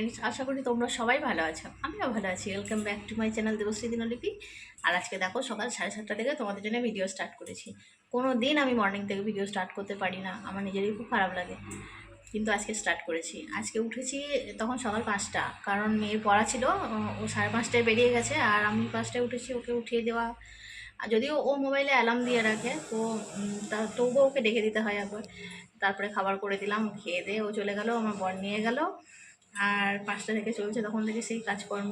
Friends আশা করি তোমরা সবাই ভালো আছো। আমিও ভালো আছি। Welcome back to my channel Debashree Dinlipi. আর আজকে দেখো সকাল সাড়ে সাতটা থেকে তোমাদের জন্য ভিডিও স্টার্ট করেছি। কোনো দিন আমি মর্নিং থেকে ভিডিও স্টার্ট করতে পারি না। আমার নিজেরই খুব খারাপ লাগে। কিন্তু আজকে স্টার্ট করেছি। আজকে উঠেছি তখন সকাল পাঁচটা। কারণ মেয়ের পড়া ছিল, ও সাড়ে পাঁচটায় বেরিয়ে গেছে। আর আমি পাঁচটায় উঠেছি ওকে উঠিয়ে দেওয়া। যদিও ও মোবাইলে অ্যালার্ম দিয়ে রাখে, তো তা, তবুও ওকে ডেকে দিতে হয় একবার তারপরে খাবার করে দিলাম, খেয়ে দিয়ে ও চলে গেল, আমার বর নিয়ে গেল। আর পাঁচটা থেকে চলছে তখন থেকে সেই কাজকর্ম।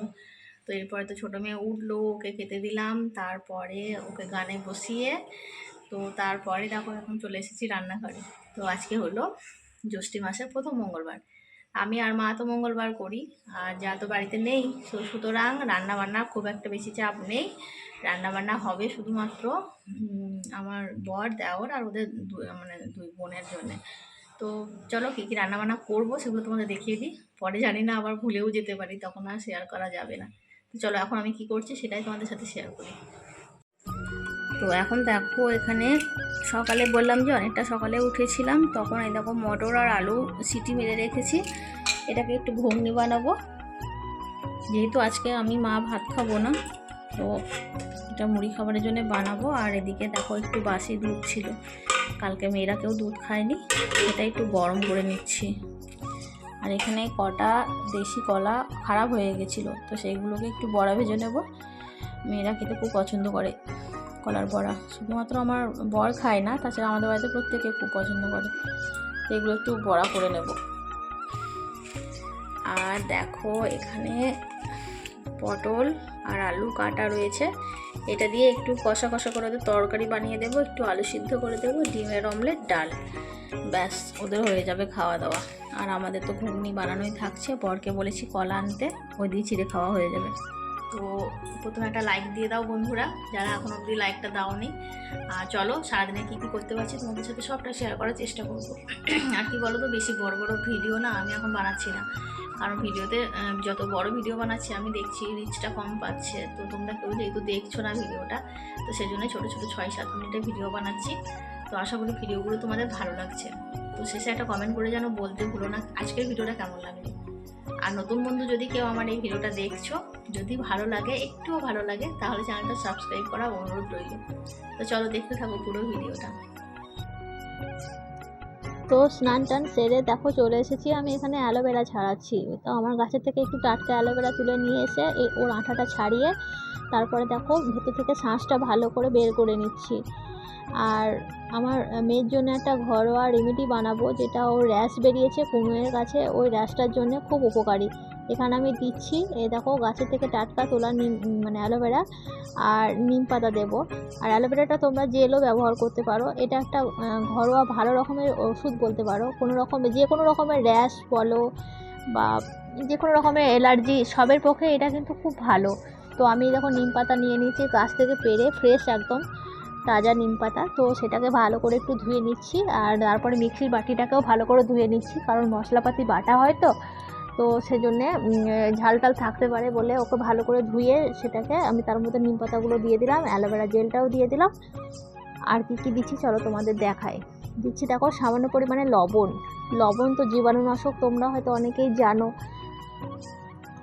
তো এরপরে তো ছোটো মেয়ে উঠল, ওকে খেতে দিলাম, তারপরে ওকে গানে বসিয়ে তো তারপরে দেখো এখন চলে এসেছি রান্নাঘরে। তো আজকে হলো জ্যৈষ্ঠী মাসের প্রথম মঙ্গলবার। আমি আর মা তো মঙ্গলবার করি, আর যা তো বাড়িতে নেই। তো সুতরাং রান্না বান্না খুব একটা বেশি চাপ নেই। রান্নাবান্না হবে শুধুমাত্র আমার বর, দেওর আর ওদের মানে দুই বোনের জন্যে। তো চলো কী কী রান্নাবান্না করব সেগুলো তোমাদের দেখিয়ে দিই। পরে জানি না, আবার ভুলেও যেতে পারি, তখন আর শেয়ার করা যাবে না। তো চলো, এখন আমি কি করছি সেটাই তোমাদের সাথে শেয়ার করি। তো এখন দেখো, এখানে সকালে বললাম যে অনেকটা সকালে উঠেছিলাম, তখন এই দেখো মটর আর আলু সিটি মেরে রেখেছি। এটাকে একটু ঘুগনি বানাবো। যেহেতু আজকে আমি মা ভাত খাব না, তো এটা মুড়ি খাবারের জন্য বানাবো। আর এদিকে দেখো একটু বাসি দুধ ছিল। কালকে মেয়েরা কেউ দুধ খায়নি, সেটা একটু গরম করে নিচ্ছি। আর এখানে কটা দেশি কলা খারাপ হয়ে গেছিল। তো সেইগুলোকে একটু বড়া ভেজে নেব। মেয়েরা খেতে খুব পছন্দ করে কলার বড়া। শুধুমাত্র আমার বর খায় না, তাছাড়া আমাদের বাড়িতে প্রত্যেকে খুব পছন্দ করে। তো এগুলো একটু বড়া করে নেব। আর দেখো, এখানে পটল আর আলু কাটা রয়েছে। এটা দিয়ে একটু কষা কষা করে তরকারি বানিয়ে দেবো, একটু আলু সিদ্ধ করে দেবো, ডিমের অমলেট, ডাল। ব্যাস, ওদের হয়ে যাবে খাওয়া দাওয়া আর আমাদের তো ঘুগনি বানানোই থাকছে, বরকে বলেছি কলা আনতে ওই দিয়ে চিড়ে খাওয়া হয়ে যাবে। তো প্রথমে একটা লাইক দিয়ে দাও বন্ধুরা, যারা এখন অবধি লাইকটা দাওনি। আর চলো, সারাদিনে কী কী করতে পারছি তোমাদের সাথে সবটা শেয়ার করার চেষ্টা করব। আর কি বলো তো, বেশি বড় বড় ভিডিও না আমি এখন বানাচ্ছি না। কারণ ভিডিওতে যত বড় ভিডিও বানাচ্ছি, আমি দেখছি রিচটা কম পাচ্ছে। তো তোমরা কেউ যেহেতু দেখছ না ভিডিওটা তো সেই জন্য ছোটো ছোটো ছয় সাত মিনিটের ভিডিও বানাচ্ছি। তো আশা করি ভিডিওগুলো তোমাদের ভালো লাগছে। তো শেষে একটা কমেন্ট করে যেন বলতে ভুলো না আজকের ভিডিওটা কেমন লাগল। আর নতুন বন্ধু যদি কেউ আমার এই ভিডিওটা দেখছ, যদি ভালো লাগে, একটুও ভালো লাগে, তাহলে চ্যানেলটা সাবস্ক্রাইব করা অনুরোধ রইল। তো চলো দেখতে থাকো পুরো ভিডিওটা। তো স্নান টান সেরে দেখো চলে এসেছি, আমি এখানে অ্যালোভেরা ছাড়াচ্ছি। তো আমার গাছের থেকে একটু টাটকা অ্যালোভেরা তুলে নিয়ে এসে এই ওর আঠাটা ছাড়িয়ে তারপরে দেখো ভেতর থেকে শাঁসটা ভালো করে বের করে নিচ্ছি। আর আমার মেয়ের জন্য একটা ঘরোয়া রেমেডি বানাবো, যেটা ওর র্যাশ বেরিয়েছে কুমড়োর কাছে, ওই র্যাশটার জন্য খুব উপকারী। এখানে আমি দিচ্ছি, এই দেখো গাছের থেকে টাটকা তোলা নিম মানে অ্যালোভেরা আর নিম পাতা দেবো। আর অ্যালোভেরাটা তোমরা জেলও ব্যবহার করতে পারো। এটা একটা ঘরোয়া ভালো রকমের ওষুধ বলতে পারো। কোনো রকমের যে কোনো রকমের র্যাশ বলো বা যে কোনো রকমের অ্যালার্জি, সবের পক্ষে এটা কিন্তু খুব ভালো। তো আমি দেখো নিম পাতা নিয়ে নিয়েছি, গাছ থেকে পেরে ফ্রেশ একদম তাজা নিম পাতা। তো সেটাকে ভালো করে একটু ধুয়ে নিচ্ছি আর তারপরে মিক্সির বাটিটাকেও ভালো করে ধুয়ে নিচ্ছি, কারণ মশলাপাতি বাটা হয় তো। তো সেজন্যে ঝাল টাল থাকতে পারে বলে ওকে ভালো করে ধুয়ে সেটাকে আমি তার মধ্যে নিম পাতাগুলো দিয়ে দিলাম, অ্যালোভেরা জেলটাও দিয়ে দিলাম। আর কী কী দিচ্ছি চলো তোমাদের দেখায় দিচ্ছি দেখো সামান্য পরিমাণে লবণ। লবণ তো জীবাণুনাশক তোমরা হয়তো অনেকেই জানো।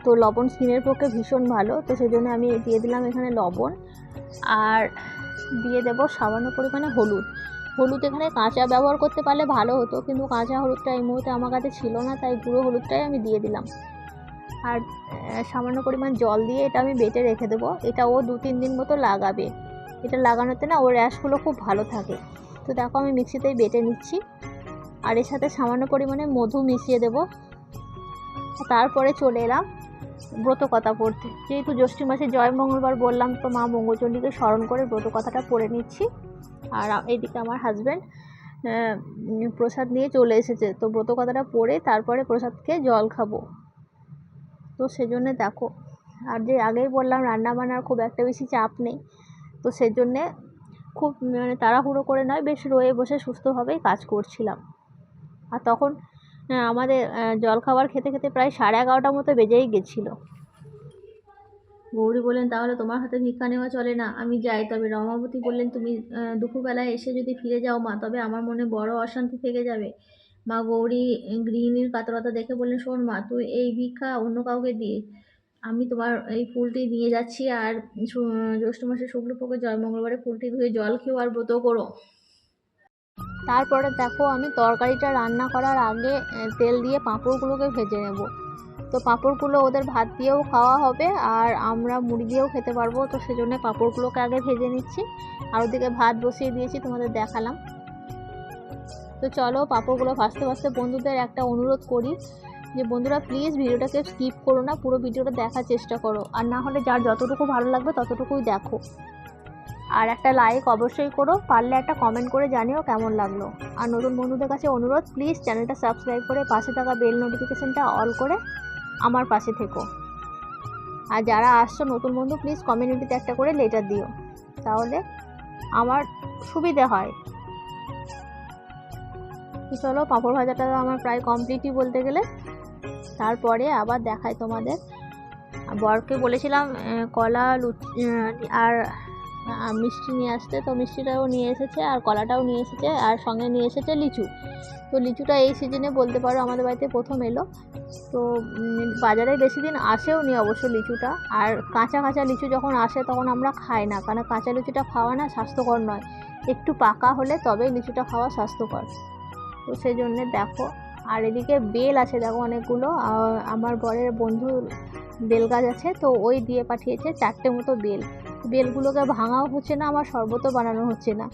তো লবণ স্কিনের পক্ষে ভীষণ ভালো, তো সেই জন্য আমি দিয়ে দিলাম এখানে লবণ। আর দিয়ে দেবো সামান্য পরিমাণে হলুদ। হলুদ এখানে কাঁচা ব্যবহার করতে পারলে ভালো হতো, কিন্তু কাঁচা হলুদটা এই মুহূর্তে আমার কাছে ছিল না, তাই গুঁড়ো হলুদটাই আমি দিয়ে দিলাম। আর সামান্য পরিমাণ জল দিয়ে এটা আমি বেটে রেখে দেবো। এটা ও দু তিন দিন মতো লাগাবে। এটা লাগানোতে না ওর র্যাশগুলো খুব ভালো থাকে। তো দেখো আমি মিক্সিতেই বেটে নিচ্ছি। আর এর সাথে সামান্য পরিমাণে মধু মিশিয়ে দেবো। তারপরে চলে এলাম ব্রত কথা পড়তে যেহেতু জ্যৈষ্ঠী মাসে জয় মঙ্গলবার বললাম, তো মা মঙ্গলচণ্ডীকে স্মরণ করে ব্রত কথাটা পড়ে নিচ্ছি। আর এইদিকে আমার হাজব্যান্ড প্রসাদ নিয়ে চলে এসেছে। তো ব্রত কথাটা পড়ে তারপরে প্রসাদকে জল খাব। তো সেজন্যে দেখো, আর যে আগেই বললাম রান্না বান্নার খুব একটা বেশি চাপ নেই। তো সেজন্যে খুব মানে তাড়াহুড়ো করে নয়, বেশ রয়ে বসে সুস্থভাবেই কাজ করছিলাম। আর তখন আমাদের জলখাবার খেতে খেতে প্রায় সাড়ে এগারোটার মতো বেজেই গেছিল। গৌরী বললেন, তাহলে তোমার হাতে ভিক্ষা নেওয়া চলে না। আমি যাই। তবে রমাবতী বললেন, তুমি দুপুরবেলায় এসে যদি ফিরে যাও মা, তবে আমার মনে বড় অশান্তি থেকে যাবে মা গৌরী গৃহিণীর কাতরতা দেখে বললেন, শোন মা, তুই এই ভিক্ষা অন্য কাউকে দিয়ে আমি তোমার এই ফুলটি নিয়ে যাচ্ছি আর জ্যৈষ্ঠ মাসে শুক্লপক্ষে জয়, মঙ্গলবারে ফুলটি ধুয়ে জল খেও আর ব্রত করো। তারপরে দেখো, আমি তরকারিটা রান্না করার আগে তেল দিয়ে পাঁপড়গুলোকে ভেজে নেব। তো পাঁপড়গুলো ওদের ভাত দিয়েও খাওয়া হবে আর আমরা মুড়ি দিয়েও খেতে পারব। তো সেজন্য পাঁপড়গুলোকে আগে ভেজে নিচ্ছি আর ওদিকে ভাত বসিয়ে দিয়েছি, তোমাদের দেখালাম। তো চলো পাঁপড়গুলো ভাজতে ভাজতে বন্ধুদের একটা অনুরোধ করি যে, বন্ধুরা প্লিজ ভিডিওটাকে স্কিপ করো না, পুরো ভিডিওটা দেখার চেষ্টা করো। আর না হলে যার যতটুকু ভালো লাগবে ততটুকুই দেখো। আর একটা লাইক অবশ্যই করো, পারলে একটা কমেন্ট করে জানিও কেমন লাগল। আর নতুন বন্ধুদের কাছে অনুরোধ প্লিজ চ্যানেলটা সাবস্ক্রাইব করে পাশে থাকা বেল নোটিফিকেশানটা অল করে আমার পাশে থেকো। আর যারা আসছো নতুন বন্ধু প্লিজ কমিউনিটিতে একটা করে লেটার দিও। তাহলে আমার সুবিধে হয়। চলো, পাঁপড় ভাজাটা আমার প্রায় কমপ্লিটই বলতে গেলে। তারপরে আবার দেখায় তোমাদের। বরকে বলেছিলাম কলা, লুচি আর মিষ্টি নিয়ে আসতে তো মিষ্টিটাও নিয়ে এসেছে আর কলাটাও নিয়ে এসেছে আর সঙ্গে নিয়ে এসেছে লিচু। তো লিচুটা এই সিজনে বলতে পারো আমাদের বাড়িতে প্রথম এলো। তো বাজারে বেশি দিন আসেও নি অবশ্য লিচুটা। আর কাঁচা কাঁচা লিচু যখন আসে তখন আমরা খাই না, কারণ কাঁচা লিচুটা খাওয়া না স্বাস্থ্যকর নয়। একটু পাকা হলে তবেই লিচুটা খাওয়া স্বাস্থ্যকর। তো সেই জন্যে দেখো। আর এদিকে বেল আছে, দেখো অনেকগুলো। আমার বরের বন্ধু বেল গাছ আছে, তো ওই দিয়ে পাঠিয়েছে চারটে মতো বেল। বেলগুলোকে ভাঙাও হচ্ছে না, আমার শরবতও বানানো হচ্ছে না।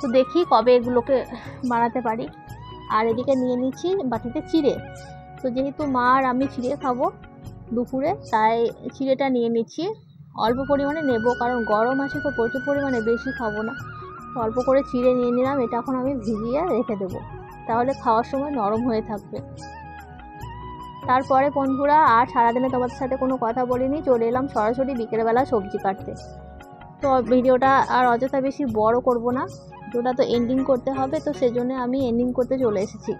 তো দেখি কবে এগুলোকে বানাতে পারি। আর এদিকে নিয়ে নিচ্ছি বাটিতে চিড়ে। তো যেহেতু মা আর আমি চিড়ে খাব দুপুরে, তাই চিড়েটা নিয়ে নিচ্ছি। অল্প পরিমাণে নেব, কারণ গরম আছে তো প্রচুর পরিমাণে বেশি খাব না। অল্প করে চিড়ে নিয়ে নিলাম, এটা এখন আমি ভিজিয়ে রেখে দেবো। তাহলে খাওয়ার সময় নরম হয়ে থাকবে। তারপরে বন্ধুরা, আর সারাদিনে তোমাদের সাথে কোনো কথা বলিনি, চলে এলাম সরাসরি বিকেলবেলা সবজি কাটতে। তো ভিডিওটা আর অযথা বেশি বড় করব না, ভিডিওটা তো এন্ডিং করতে হবে, তো সেজন্য আমি এন্ডিং করতে চলে এসেছি।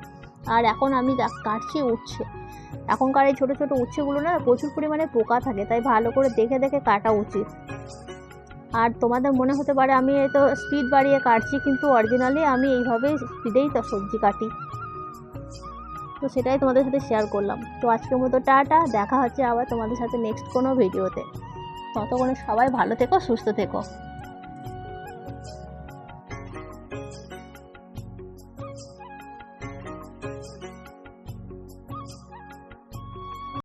আর এখন আমি কাটছি উচ্ছে। এখনকার এই ছোটো ছোটো উচ্ছেগুলো না প্রচুর পরিমাণে পোকা থাকে, তাই ভালো করে দেখে দেখে কাটা উচিত। আর তোমাদের মনে হতে পারে আমি তো স্পিড বাড়িয়ে কাটছি, কিন্তু অরিজিনালি আমি এইভাবেই স্পিডেই তো সবজি কাটি। তো সেটাই তোমাদের সাথে শেয়ার করলাম। তো আজকের মতো টাটা, দেখা হচ্ছে আবার তোমাদের সাথে নেক্সট কোনো ভিডিওতে ততক্ষণে সবাই ভালো থেকো, সুস্থ থেকো।